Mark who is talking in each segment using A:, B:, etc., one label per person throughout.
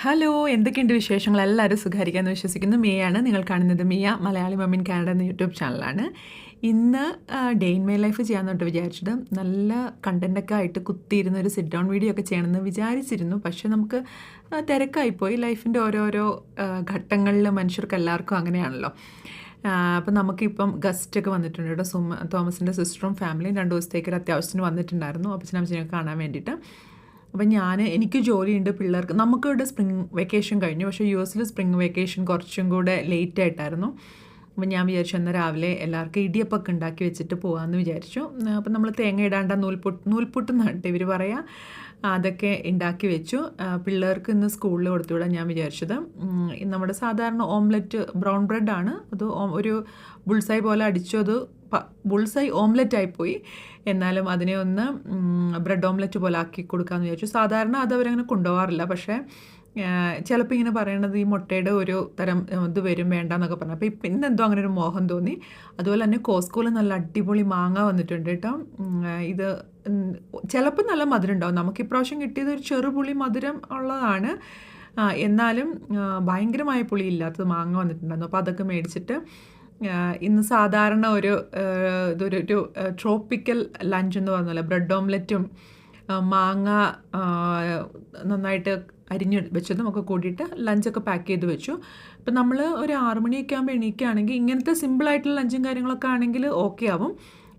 A: Hello എന്തൊക്കെയുണ്ട് വിശേഷങ്ങൾ? എല്ലാവരും സുഖാരിക്കാമെന്ന് വിശ്വസിക്കുന്നു. മിയയാണ് നിങ്ങൾ കാണുന്നത് Mia Malayali mom in Canada എന്ന യൂട്യൂബ് ചാനലാണ്. ഇന്ന് ഡേ ഇൻ മൈ ലൈഫ് ചെയ്യാമെന്നോട്ട് വിചാരിച്ചത്. നല്ല കണ്ടന്റൊക്കെ ആയിട്ട് കുത്തിയിരുന്ന ഒരു സിറ്റ് ഡൗൺ വീഡിയോ ഒക്കെ ചെയ്യണമെന്ന് വിചാരിച്ചിരുന്നു. പക്ഷേ നമുക്ക് തിരക്കായിപ്പോയി. ലൈഫിന്റെ ഓരോരോ ഘട്ടങ്ങളിൽ മനുഷ്യർക്ക് എല്ലാവർക്കും അങ്ങനെയാണല്ലോ. അപ്പം നമുക്കിപ്പം ഗസ്റ്റൊക്കെ വന്നിട്ടുണ്ട് കേട്ടോ. സുമ തോമസിന്റെ സിസ്റ്ററും ഫാമിലിയും രണ്ട് ദിവസത്തേക്ക് ഒരു അത്യാവശ്യത്തിന് വന്നിട്ടുണ്ടായിരുന്നു. അപ്പച്ചനും അമ്മച്ചനെയൊക്കെ കാണാൻ വേണ്ടിയിട്ട്. അപ്പം ഞാൻ എനിക്ക് ജോലിയുണ്ട് പിള്ളേർക്ക്. നമുക്കിവിടെ സ്പ്രിങ് വെക്കേഷൻ കഴിഞ്ഞു. പക്ഷേ യു എസിൽ സ്പ്രിങ് വെക്കേഷൻ കുറച്ചും കൂടെ ലേറ്റ് ആയിട്ടായിരുന്നു. അപ്പം ഞാൻ വിചാരിച്ചു എന്നാൽ രാവിലെ എല്ലാവർക്കും ഇടിയപ്പൊക്കെ ഉണ്ടാക്കി വെച്ചിട്ട് പോകാമെന്ന് വിചാരിച്ചു. അപ്പം നമ്മൾ തേങ്ങ ഇടാണ്ട നൂൽപുട്ട് നൂൽപുട്ട് കേട്ടോ ഇവർ പറയാ. അതൊക്കെ ഉണ്ടാക്കി വെച്ചു. പിള്ളേർക്ക് ഇന്ന് സ്കൂളിൽ കൊടുത്തുവിടാൻ ഞാൻ വിചാരിച്ചത്. നമ്മുടെ സാധാരണ ഓംലെറ്റ് ബ്രൗൺ ബ്രെഡാണ് അത് ഒരു ബുൾസൈ പോലെ അടിച്ചു. അത് ബുൾസൈ ഓംലെറ്റ് ആയിപ്പോയി. എന്നാലും അതിനെ ഒന്ന് ബ്രെഡ് ഓംലെറ്റ് പോലെ ആക്കി കൊടുക്കാമെന്ന് വിചാരിച്ചു. സാധാരണ അത് അവരങ്ങനെ കൊണ്ടുപോകാറില്ല പക്ഷേ ചിലപ്പോൾ ഇങ്ങനെ പറയണത് ഈ മുട്ടയുടെ ഒരു തരം ഇത് വരും വേണ്ട എന്നൊക്കെ പറഞ്ഞു. അപ്പോൾ ഇപ്പം ഇന്നെന്തോ അങ്ങനെ ഒരു മോഹം തോന്നി. അതുപോലെ തന്നെ കോസ്കോയിൽ നല്ല അടിപൊളി മാങ്ങ വന്നിട്ടുണ്ട് കേട്ടോ. ഇത് ചിലപ്പോൾ നല്ല മധുരം ഉണ്ടാവും. നമുക്ക് ഇപ്രാവശ്യം കിട്ടിയത് ഒരു ചെറുപുളി മധുരം ഉള്ളതാണ്. എന്നാലും ഭയങ്കരമായ പുളി ഇല്ലാത്തത് മാങ്ങ വന്നിട്ടുണ്ടായിരുന്നു. അപ്പോൾ അതൊക്കെ മേടിച്ചിട്ട് ഇന്ന് സാധാരണ ഒരു ഇതൊരു ഒരു ട്രോപ്പിക്കൽ ലഞ്ച് എന്ന് പറഞ്ഞല്ലോ ബ്രെഡ് ഓംലെറ്റും മാങ്ങ നന്നായിട്ട് അരിഞ്ഞ് വെച്ചതും ഒക്കെ കൂടിയിട്ട് ലഞ്ചൊക്കെ പാക്ക് ചെയ്ത് വെച്ചു. ഇപ്പം നമ്മൾ ഒരു ആറുമണിയൊക്കെ ആകുമ്പോൾ എണീക്കുകയാണെങ്കിൽ ഇങ്ങനത്തെ സിമ്പിളായിട്ടുള്ള ലഞ്ചും കാര്യങ്ങളൊക്കെ ആണെങ്കിൽ ഓക്കെ ആവും.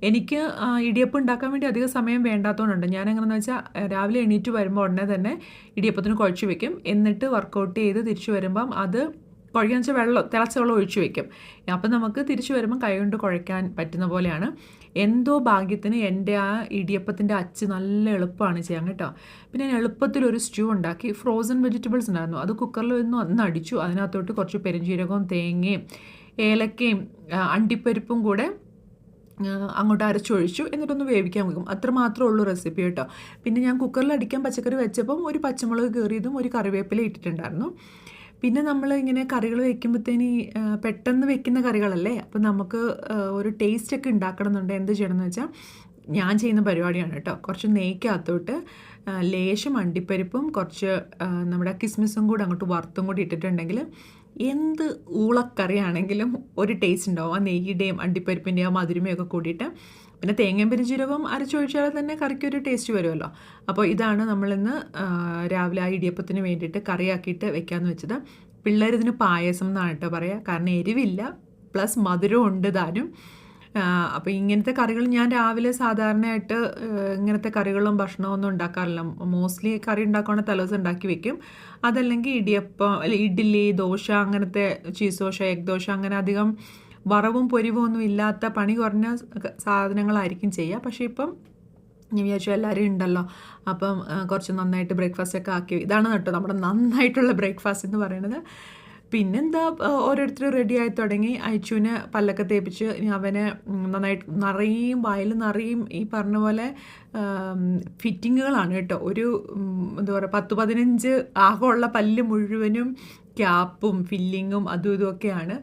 A: എനിക്ക് ഇടിയപ്പം ഉണ്ടാക്കാൻ വേണ്ടി അധികം സമയം വേണ്ടാത്തതുകൊണ്ടുണ്ട് ഞാൻ എങ്ങനെയെന്ന് വെച്ചാൽ രാവിലെ എണീറ്റ് വരുമ്പോൾ ഉടനെ തന്നെ ഇടിയപ്പത്തിന് കുഴച്ച് വെക്കും. എന്നിട്ട് വർക്കൗട്ട് ചെയ്ത് തിരിച്ചു വരുമ്പം അത് കുഴയ്ക്കാന്ന് വെച്ചാൽ വെള്ളം തിളച്ച വെള്ളം ഒഴിച്ചു വെക്കും. അപ്പം നമുക്ക് തിരിച്ചു വരുമ്പം കൈ കൊണ്ട് കുഴയ്ക്കാൻ പറ്റുന്ന പോലെയാണ്. എന്തോ ഭാഗ്യത്തിന് എന്റെ ആ ഇടിയപ്പത്തിന്റെ അച്ച് നല്ല എളുപ്പമാണ് ചെയ്യാൻ കേട്ടോ. പിന്നെ ഞാൻ എളുപ്പത്തിൽ ഒരു സ്റ്റൂ ഉണ്ടാക്കി ഫ്രോസൺ വെജിറ്റബിൾസ് ഉണ്ടായിരുന്നു. അത് കുക്കറിൽ ഒന്ന് ഒന്ന് അടിച്ചു. അതിനകത്തോട്ട് കുറച്ച് പെരുംജീരകവും തേങ്ങയും ഏലക്കയും അണ്ടിപ്പരിപ്പും കൂടെ അങ്ങോട്ട് അരച്ചൊഴിച്ചു. എന്നിട്ടൊന്ന് വേവിക്കാൻ വെക്കും. അത്ര മാത്രമേ ഉള്ളൂ റെസിപ്പി കേട്ടോ. പിന്നെ ഞാൻ കുക്കറിൽ അടിക്കാൻ പച്ചക്കറി വെച്ചപ്പം ഒരു പച്ചമുളക് കീറിയതും ഒരു കറിവേപ്പില ഇട്ടിട്ടുണ്ടായിരുന്നു. പിന്നെ നമ്മൾ ഇങ്ങനെ കറികൾ വെക്കുമ്പോഴത്തേന് പെട്ടെന്ന് വെക്കുന്ന കറികളല്ലേ? അപ്പം നമുക്ക് ഒരു ടേസ്റ്റ് ഒക്കെ ഉണ്ടാക്കണം എന്നുണ്ട് എന്ത് ചെയ്യണം എന്ന് വെച്ചാൽ ഞാൻ ചെയ്യുന്ന പരിപാടിയാണ് കേട്ടോ. കുറച്ച് നെയ്ക്കകത്തോട്ട് ലേശം അണ്ടിപ്പരിപ്പും കുറച്ച് നമ്മുടെ കിസ്മിസും കൂടെ അങ്ങോട്ട് വറുത്തും കൂടി ഇട്ടിട്ടുണ്ടെങ്കിൽ എന്ത് ഊളക്കറിയാണെങ്കിലും ഒരു ടേസ്റ്റ് ഉണ്ടാവും ആ നെയ്യുടെയും അണ്ടിപ്പരിപ്പിന്റെയും ആ മധുരമയും കൂടിയിട്ട് പിന്നെ തേങ്ങയും പെരിഞ്ചീരകവും അരച്ചൊഴിച്ചാൽ തന്നെ കറിക്കൊരു ടേസ്റ്റ് വരുമല്ലോ. അപ്പോൾ ഇതാണ് നമ്മളിന്ന് രാവിലെ ആ ഇടിയപ്പത്തിന് വേണ്ടിയിട്ട് കറിയാക്കിയിട്ട് വെക്കാമെന്ന് വെച്ചത്. പിള്ളേർ ഇതിന് പായസം എന്നാണ് കേട്ടോ പറയുക കാരണം എരിവില്ല പ്ലസ് മധുരവും ഉണ്ട് താനും അപ്പോൾ ഇങ്ങനത്തെ കറികൾ ഞാൻ രാവിലെ സാധാരണയായിട്ട് ഇങ്ങനത്തെ കറികളും ഭക്ഷണവും ഒന്നും ഉണ്ടാക്കാറില്ല. മോസ്റ്റ്ലി കറി ഉണ്ടാക്കുകയാണെങ്കിൽ തലേദിവസം ഉണ്ടാക്കി വെക്കും. അതല്ലെങ്കിൽ ഇടിയപ്പം ഇഡ്ഡലി ദോശ അങ്ങനത്തെ ചീസ് ദോശ എഗ് ദോശ അങ്ങനെ അധികം വറവും പൊരിവും ഒന്നും ഇല്ലാത്ത പണി കുറഞ്ഞ സാധനങ്ങളായിരിക്കും ചെയ്യുക. പക്ഷേ ഇപ്പം ഞാൻ വിചാരിച്ചു എല്ലാവരും ഉണ്ടല്ലോ. അപ്പം കുറച്ച് നന്നായിട്ട് ബ്രേക്ക്ഫാസ്റ്റ് ഒക്കെ ആക്കി. ഇതാണ് കേട്ടോ നമ്മുടെ നന്നായിട്ടുള്ള ബ്രേക്ക്ഫാസ്റ്റ് എന്ന് പറയുന്നത്. പിന്നെന്താ ഓരോരുത്തർ ഓരോരുത്തരും റെഡി ആയി തുടങ്ങി. അയച്ചുവിനെ പല്ലൊക്കെ തേപ്പിച്ച് അവനെ നന്നായിട്ട് നിറയും വായിൽ നിറയും ഈ പറഞ്ഞ പോലെ ഫിറ്റിങ്ങുകളാണ് കേട്ടോ. ഒരു എന്താ പറയുക പത്ത് പതിനഞ്ച് ആകമുള്ള പല്ല് മുഴുവനും ക്യാപ്പും ഫില്ലിങ്ങും അതും ഇതുമൊക്കെയാണ്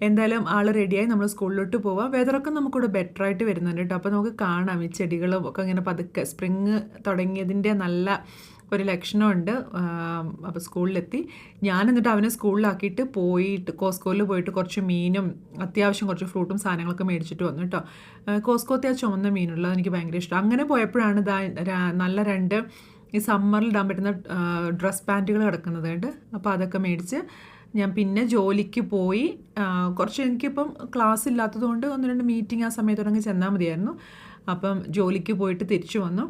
A: എന്തായാലും ആൾ റെഡിയായി നമ്മൾ സ്കൂളിലോട്ട് പോവാം. വെതറൊക്കെ നമുക്കിവിടെ ബെറ്റർ ആയിട്ട് വരുന്നുണ്ട് കേട്ടോ അപ്പോൾ നമുക്ക് കാണാം. ഈ ചെടികളും ഒക്കെ ഇങ്ങനെ പതുക്കെ സ്പ്രിങ് തുടങ്ങിയതിന്റെ നല്ല ഒരു ലക്ഷണമുണ്ട്. അപ്പോൾ സ്കൂളിലെത്തി. ഞാൻ എന്നിട്ട് അവനെ സ്കൂളിലാക്കിയിട്ട് പോയിട്ട് കോസ്കോയിൽ പോയിട്ട് കുറച്ച് മീനും അത്യാവശ്യം കുറച്ച് ഫ്രൂട്ടും സാധനങ്ങളൊക്കെ മേടിച്ചിട്ട് വന്നു കേട്ടോ കോസ്കോ കോസ്കോത്തെ ആ ചുമന്ന മീനുള്ളത് എനിക്ക് ഭയങ്കര ഇഷ്ടം. അങ്ങനെ പോയപ്പോഴാണ് നല്ല രണ്ട് ഈ സമ്മറിൽ ഇടാൻ പറ്റുന്ന ഡ്രസ് പാന്റുകൾ കിടക്കുന്നത് കേട്ട് അപ്പോൾ അതൊക്കെ മേടിച്ച് ഞാൻ പിന്നെ ജോലിക്ക് പോയി കുറച്ച് എനിക്കിപ്പം ക്ലാസ് ഇല്ലാത്തത് കൊണ്ട് ഒന്ന് രണ്ട് മീറ്റിംഗ് ആ സമയത്ത് തുടങ്ങി ചെന്നാൽ മതിയായിരുന്നു. അപ്പം ജോലിക്ക് പോയിട്ട് തിരിച്ചു വന്നു.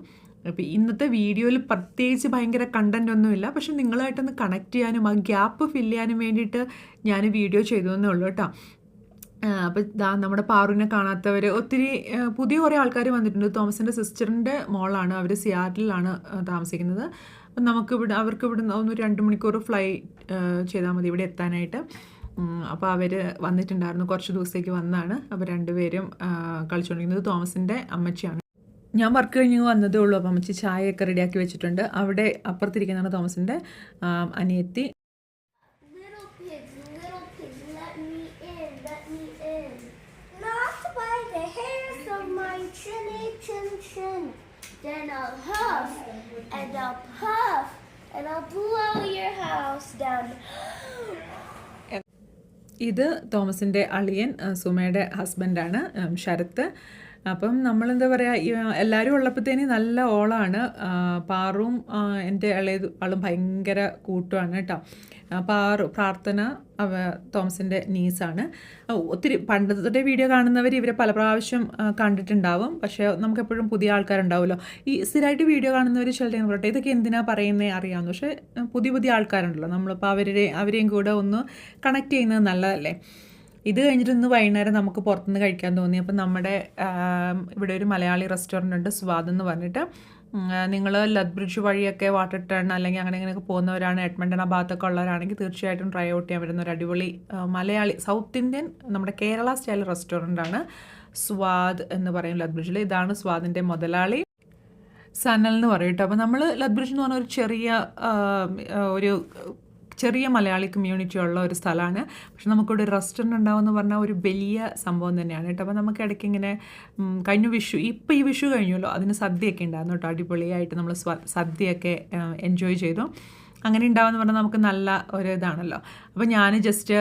A: അപ്പോൾ ഇന്നത്തെ വീഡിയോയിൽ പ്രത്യേകിച്ച് ഭയങ്കര കണ്ടന്റ് ഒന്നുമില്ല പക്ഷെ നിങ്ങളായിട്ടൊന്ന് കണക്ട് ചെയ്യാനും ആ ഗ്യാപ്പ് ഫില്ല് ചെയ്യാനും വേണ്ടിയിട്ട് ഞാൻ വീഡിയോ ചെയ്തു എന്നേ ഉള്ളൂ കേട്ടോ. അപ്പോൾ ദാ നമ്മുടെ പാറുവിനെ കാണാത്തവർ ഒത്തിരി പുതിയ കുറേ ആൾക്കാർ വന്നിട്ടുണ്ട്. തോമസിന്റെ സിസ്റ്ററിന്റെ മോളാണ്. അവർ സിയാറ്റിലാണ് താമസിക്കുന്നത്. അപ്പം നമുക്കിവിടെ അവർക്ക് ഇവിടെ ഒന്ന് രണ്ട് മണിക്കൂർ ഫ്ലൈ ചെയ്താൽ മതി ഇവിടെ എത്താനായിട്ട്. അപ്പോൾ അവർ വന്നിട്ടുണ്ടായിരുന്നു. കുറച്ച് ദിവസത്തേക്ക് വന്നാണ്. അപ്പോൾ രണ്ടുപേരും കളിച്ചുകൊണ്ടിരിക്കുന്നത് തോമസിന്റെ അമ്മച്ചിയാണ്. ഞാൻ വർക്ക് കഴിഞ്ഞ് വന്നതേ ഉള്ളൂ. അപ്പം അമ്മച്ചി ചായയൊക്കെ റെഡിയാക്കി വെച്ചിട്ടുണ്ട്. അവിടെ അപ്പുറത്തിരിക്കുന്നതാണ് തോമസിന്റെ അനിയത്തി.
B: ocean. Then I'll huff and I'll puff and I'll blow your house down.
A: ഇത് തോമസിന്റെ അളിയൻ സുമയുടെ ഹസ്ബൻഡാണ് ശരത്ത് അപ്പം നമ്മളെന്താ പറയുക എല്ലാവരും ഉള്ളപ്പോഴത്തേന് നല്ല ഓളാണ്. പാറും എന്റെ ഇളയത് ആളും ഭയങ്കര കൂട്ടുമാണ് കേട്ടോ. പാറു പ്രാർത്ഥന അവ തോമസിന്റെ നീസാണ്. ഒത്തിരി പണ്ടത്തെ വീഡിയോ കാണുന്നവർ ഇവരെ പല പ്രാവശ്യം കണ്ടിട്ടുണ്ടാവും. പക്ഷേ നമുക്കെപ്പോഴും പുതിയ ആൾക്കാരുണ്ടാവുമല്ലോ. ഈ സ്ഥിരമായിട്ട് വീഡിയോ കാണുന്നവർ ചിലരെ പറയട്ടെ ഇതൊക്കെ എന്തിനാ പറയുന്നേ അറിയാമെന്ന് പക്ഷേ പുതിയ പുതിയ ആൾക്കാരുണ്ടല്ലോ. നമ്മളിപ്പോൾ അവരുടെ അവരെയും കൂടെ ഒന്ന് കണക്ട് ചെയ്യുന്നത് നല്ലതല്ലേ? ഇത് കഴിഞ്ഞിട്ട് ഇന്ന് വൈകുന്നേരം നമുക്ക് പുറത്തുനിന്ന് കഴിക്കാൻ തോന്നി. അപ്പം നമ്മുടെ ഇവിടെ ഒരു മലയാളി റെസ്റ്റോറന്റ് ഉണ്ട് സ്വാദ് എന്ന് പറഞ്ഞിട്ട്. നിങ്ങൾ ലത് ബ്രിഡ്ജ് വഴിയൊക്കെ വാട്ടർ ടേൺ അല്ലെങ്കിൽ അങ്ങനെ ഇങ്ങനെയൊക്കെ പോകുന്നവരാണ്. എഡ്മണ്ടൺ ആ ഭാഗത്തൊക്കെ ഉള്ളവരാണെങ്കിൽ തീർച്ചയായിട്ടും ട്രൈ ഔട്ട് ചെയ്യാൻ പറ്റുന്ന ഒരു അടിപൊളി മലയാളി സൗത്ത് ഇന്ത്യൻ നമ്മുടെ കേരള സ്റ്റൈൽ റെസ്റ്റോറന്റ് ആണ്. സ്വാദ് എന്ന് പറയും ലത് ബ്രിഡ്ജിൽ ഇതാണ് സ്വാദിന്റെ മുതലാളി സനൽ എന്ന് പറയും കേട്ടോ. അപ്പോൾ നമ്മൾ ലത് ബ്രിഡ്ജ് എന്ന് പറഞ്ഞ ഒരു ചെറിയ ഒരു ചെറിയ മലയാളി കമ്മ്യൂണിറ്റി ഉള്ള ഒരു സ്ഥലമാണ്. പക്ഷെ നമുക്കിവിടെ ഒരു റെസ്റ്റോറന്റ് ഉണ്ടാവുമെന്ന് പറഞ്ഞാൽ ഒരു വലിയ സംഭവം തന്നെയാണ് കേട്ടോ. അപ്പോൾ നമുക്ക് ഇടയ്ക്ക് ഇങ്ങനെ കഴിഞ്ഞ വിഷു ഇപ്പോൾ ഈ വിഷു കഴിഞ്ഞല്ലോ. അതിന് സദ്യയൊക്കെ ഉണ്ടായിരുന്നു കേട്ടോ. അടിപൊളിയായിട്ട് നമ്മൾ സദ്യയൊക്കെ എൻജോയ് ചെയ്തു. അങ്ങനെ ഉണ്ടാവുമെന്ന് പറഞ്ഞാൽ നമുക്ക് നല്ല ഒരു ഇതാണല്ലോ. അപ്പോൾ ഞാൻ ജസ്റ്റ്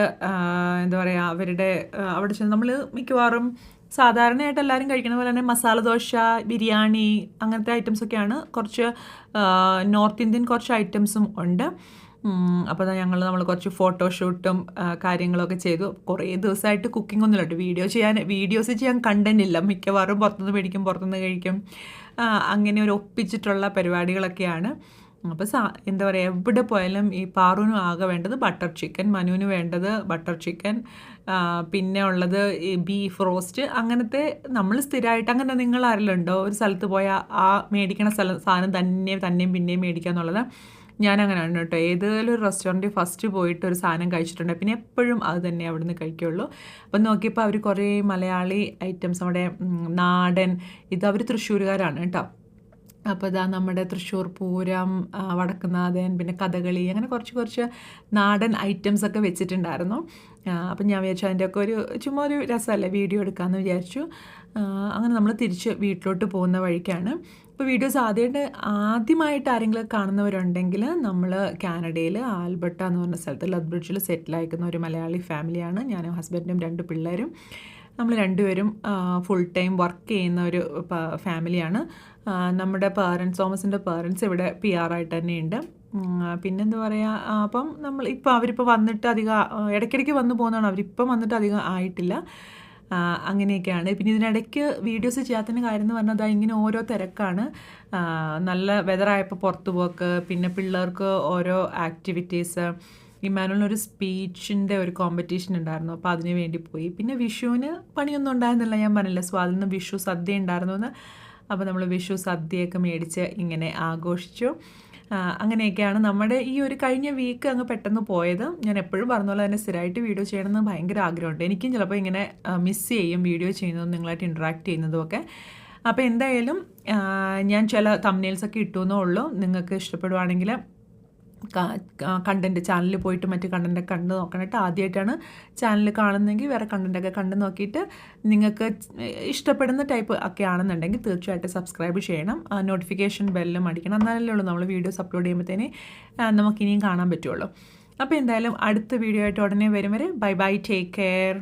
A: എന്താ പറയുക അവരുടെ അവിടെ ചെന്ന് നമ്മൾ മിക്കവാറും സാധാരണയായിട്ട് എല്ലാവരും കഴിക്കുന്ന പോലെ തന്നെ മസാല ദോശ ബിരിയാണി അങ്ങനത്തെ ഐറ്റംസൊക്കെയാണ് കുറച്ച് നോർത്ത് ഇന്ത്യൻ കുറച്ച് ഐറ്റംസും ഉണ്ട്. അപ്പോൾ ഞങ്ങൾ നമ്മൾ കുറച്ച് ഫോട്ടോഷൂട്ടും കാര്യങ്ങളൊക്കെ ചെയ്തു. കുറേ ദിവസമായിട്ട് കുക്കിംഗ് ഒന്നുമില്ല കേട്ടോ. വീഡിയോ ചെയ്യാൻ വീഡിയോസ് ചെയ്യാൻ കണ്ടന്റ് ഇല്ല. മിക്കവാറും പുറത്തുനിന്ന് മേടിക്കും പുറത്തുനിന്ന് കഴിക്കും. അങ്ങനെ ഒരു ഒപ്പിച്ചിട്ടുള്ള പരിപാടികളൊക്കെയാണ്. അപ്പോൾ സാ എന്താ പറയുക എവിടെ പോയാലും ഈ പാറുവിനും ആകെ വേണ്ടത് ബട്ടർ ചിക്കൻ മനുവിന് വേണ്ടത് ബട്ടർ ചിക്കൻ പിന്നെ ഉള്ളത് ഈ ബീഫ് റോസ്റ്റ് അങ്ങനത്തെ നമ്മൾ സ്ഥിരമായിട്ട് അങ്ങനെ നിങ്ങൾ ആരെല്ലാം ഉണ്ടോ? ഒരു സ്ഥലത്ത് പോയാൽ ആ മേടിക്കണ സ്ഥലം സാധനം തന്നെ തന്നെയും പിന്നെയും മേടിക്കുക എന്നുള്ളത് ഞാൻ അങ്ങനെയാണ് കേട്ടോ. ഏതെങ്കിലും ഒരു റെസ്റ്റോറന്റിൽ ഫസ്റ്റ് പോയിട്ട് ഒരു സാധനം കഴിച്ചിട്ടുണ്ട്. പിന്നെ എപ്പോഴും അത് തന്നെ അവിടുന്ന് കഴിക്കുള്ളൂ. അപ്പം നോക്കിയപ്പോൾ അവർ കുറേ മലയാളി ഐറ്റംസ് നമ്മുടെ നാടൻ ഇത് അവർ തൃശ്ശൂരുകാരാണ് കേട്ടോ. അപ്പോൾ ഇതാ നമ്മുടെ തൃശ്ശൂർ പൂരം വടക്കുന്നാഥൻ പിന്നെ കഥകളി അങ്ങനെ കുറച്ച് കുറച്ച് നാടൻ ഐറ്റംസ് ഒക്കെ വെച്ചിട്ടുണ്ടായിരുന്നു. അപ്പം ഞാൻ വിചാരിച്ചു അതിന്റെയൊക്കെ ഒരു ചുമ്മാ ഒരു രസമല്ലേ വീഡിയോ എടുക്കാമെന്ന് വിചാരിച്ചു. അങ്ങനെ നമ്മൾ തിരിച്ച് വീട്ടിലോട്ട് പോകുന്ന വഴിക്കാണ്. ഇപ്പോൾ വീഡിയോസ് ആദ്യമായിട്ട് ആദ്യമായിട്ട് ആരെങ്കിലും കാണുന്നവരുണ്ടെങ്കിൽ നമ്മൾ കാനഡയിൽ ആൽബർട്ട എന്ന് പറഞ്ഞ സ്ഥലത്ത് ലത് ബ്രിഡ്ജിൽ സെറ്റിലായിരിക്കുന്ന ഒരു മലയാളി ഫാമിലിയാണ് ഞാനും ഹസ്ബൻഡും രണ്ട് പിള്ളേരും. നമ്മൾ രണ്ടുപേരും ഫുൾ ടൈം വർക്ക് ചെയ്യുന്ന ഒരു ഫാമിലിയാണ് നമ്മുടെ പേരൻസ് തോമസിന്റെ പേരൻസ് ഇവിടെ പി ആർ ആയിട്ട് തന്നെയുണ്ട് പിന്നെന്താ പറയുക അപ്പം നമ്മൾ ഇപ്പോൾ അവരിപ്പോൾ വന്നിട്ട് അധികം ഇടയ്ക്കിടയ്ക്ക് വന്നു പോകുന്നതാണ്. അവരിപ്പം വന്നിട്ട് അധികം ആയിട്ടില്ല. അങ്ങനെയൊക്കെയാണ്. പിന്നെ ഇതിനിടയ്ക്ക് വീഡിയോസ് ചെയ്യാത്തതിന് കാര്യം എന്ന് പറഞ്ഞാൽ അതാ ഇങ്ങനെ ഓരോ തിരക്കാണ്. നല്ല വെതറായപ്പോൾ പുറത്ത് പോക്ക് പിന്നെ പിള്ളേർക്ക് ഓരോ ആക്ടിവിറ്റീസ് ഒരു സ്പീച്ചിന്റെ ഒരു കോമ്പറ്റീഷൻ ഉണ്ടായിരുന്നു. അപ്പോൾ അതിന് വേണ്ടി പോയി. പിന്നെ വിഷുവിന് പണിയൊന്നും ഉണ്ടായിരുന്നില്ല. ഞാൻ പറഞ്ഞില്ല സ്വാതിന് വിഷു സദ്യ ഉണ്ടായിരുന്നു എന്ന്. അപ്പോൾ നമ്മൾ വിഷു സദ്യയൊക്കെ മേടിച്ച് ഇങ്ങനെ ആഘോഷിച്ചു. അങ്ങനെയൊക്കെയാണ് നമ്മുടെ ഈ ഒരു കഴിഞ്ഞ വീക്ക് അങ്ങ് പെട്ടെന്ന് പോയത്. ഞാൻ എപ്പോഴും പറഞ്ഞ പോലെ തന്നെ സ്ഥിരമായിട്ട് വീഡിയോ ചെയ്യണമെന്ന് ഭയങ്കര ആഗ്രഹമുണ്ട്. എനിക്കും ചിലപ്പോൾ ഇങ്ങനെ മിസ് ചെയ്യും വീഡിയോ ചെയ്യുന്നതും നിങ്ങളായിട്ട് ഇൻട്രാക്ട് ചെയ്യുന്നതും ഒക്കെ അപ്പോൾ എന്തായാലും ഞാൻ ചില തമ്നെയിൽസൊക്കെ ഇട്ടു എന്നേ ഉള്ളൂ. നിങ്ങൾക്ക് ഇഷ്ടപ്പെടുവാണെങ്കിൽ കണ്ടന്റ് ചാനലിൽ പോയിട്ട് മറ്റ് കണ്ടന്റൊക്കെ കണ്ട് കേട്ടോ ആദ്യമായിട്ടാണ് ചാനൽ കാണുന്നതെങ്കിൽ വേറെ കണ്ടന്റൊക്കെ കണ്ട് നോക്കിയിട്ട് നിങ്ങൾക്ക് ഇഷ്ടപ്പെടുന്ന ടൈപ്പ് ഒക്കെ ആണെന്നുണ്ടെങ്കിൽ തീർച്ചയായിട്ടും സബ്സ്ക്രൈബ് ചെയ്യണം. നോട്ടിഫിക്കേഷൻ ബെല്ലും അടിക്കണം. എന്നാലല്ലേ ഉള്ളൂ നമ്മൾ വീഡിയോസ് അപ്ലോഡ് ചെയ്യുമ്പോഴത്തേന് നമുക്കിനിയും കാണാൻ പറ്റുള്ളൂ. അപ്പോൾ എന്തായാലും അടുത്ത വീഡിയോ ആയിട്ട് ഉടനെ വരും വരെ. Bye bye take care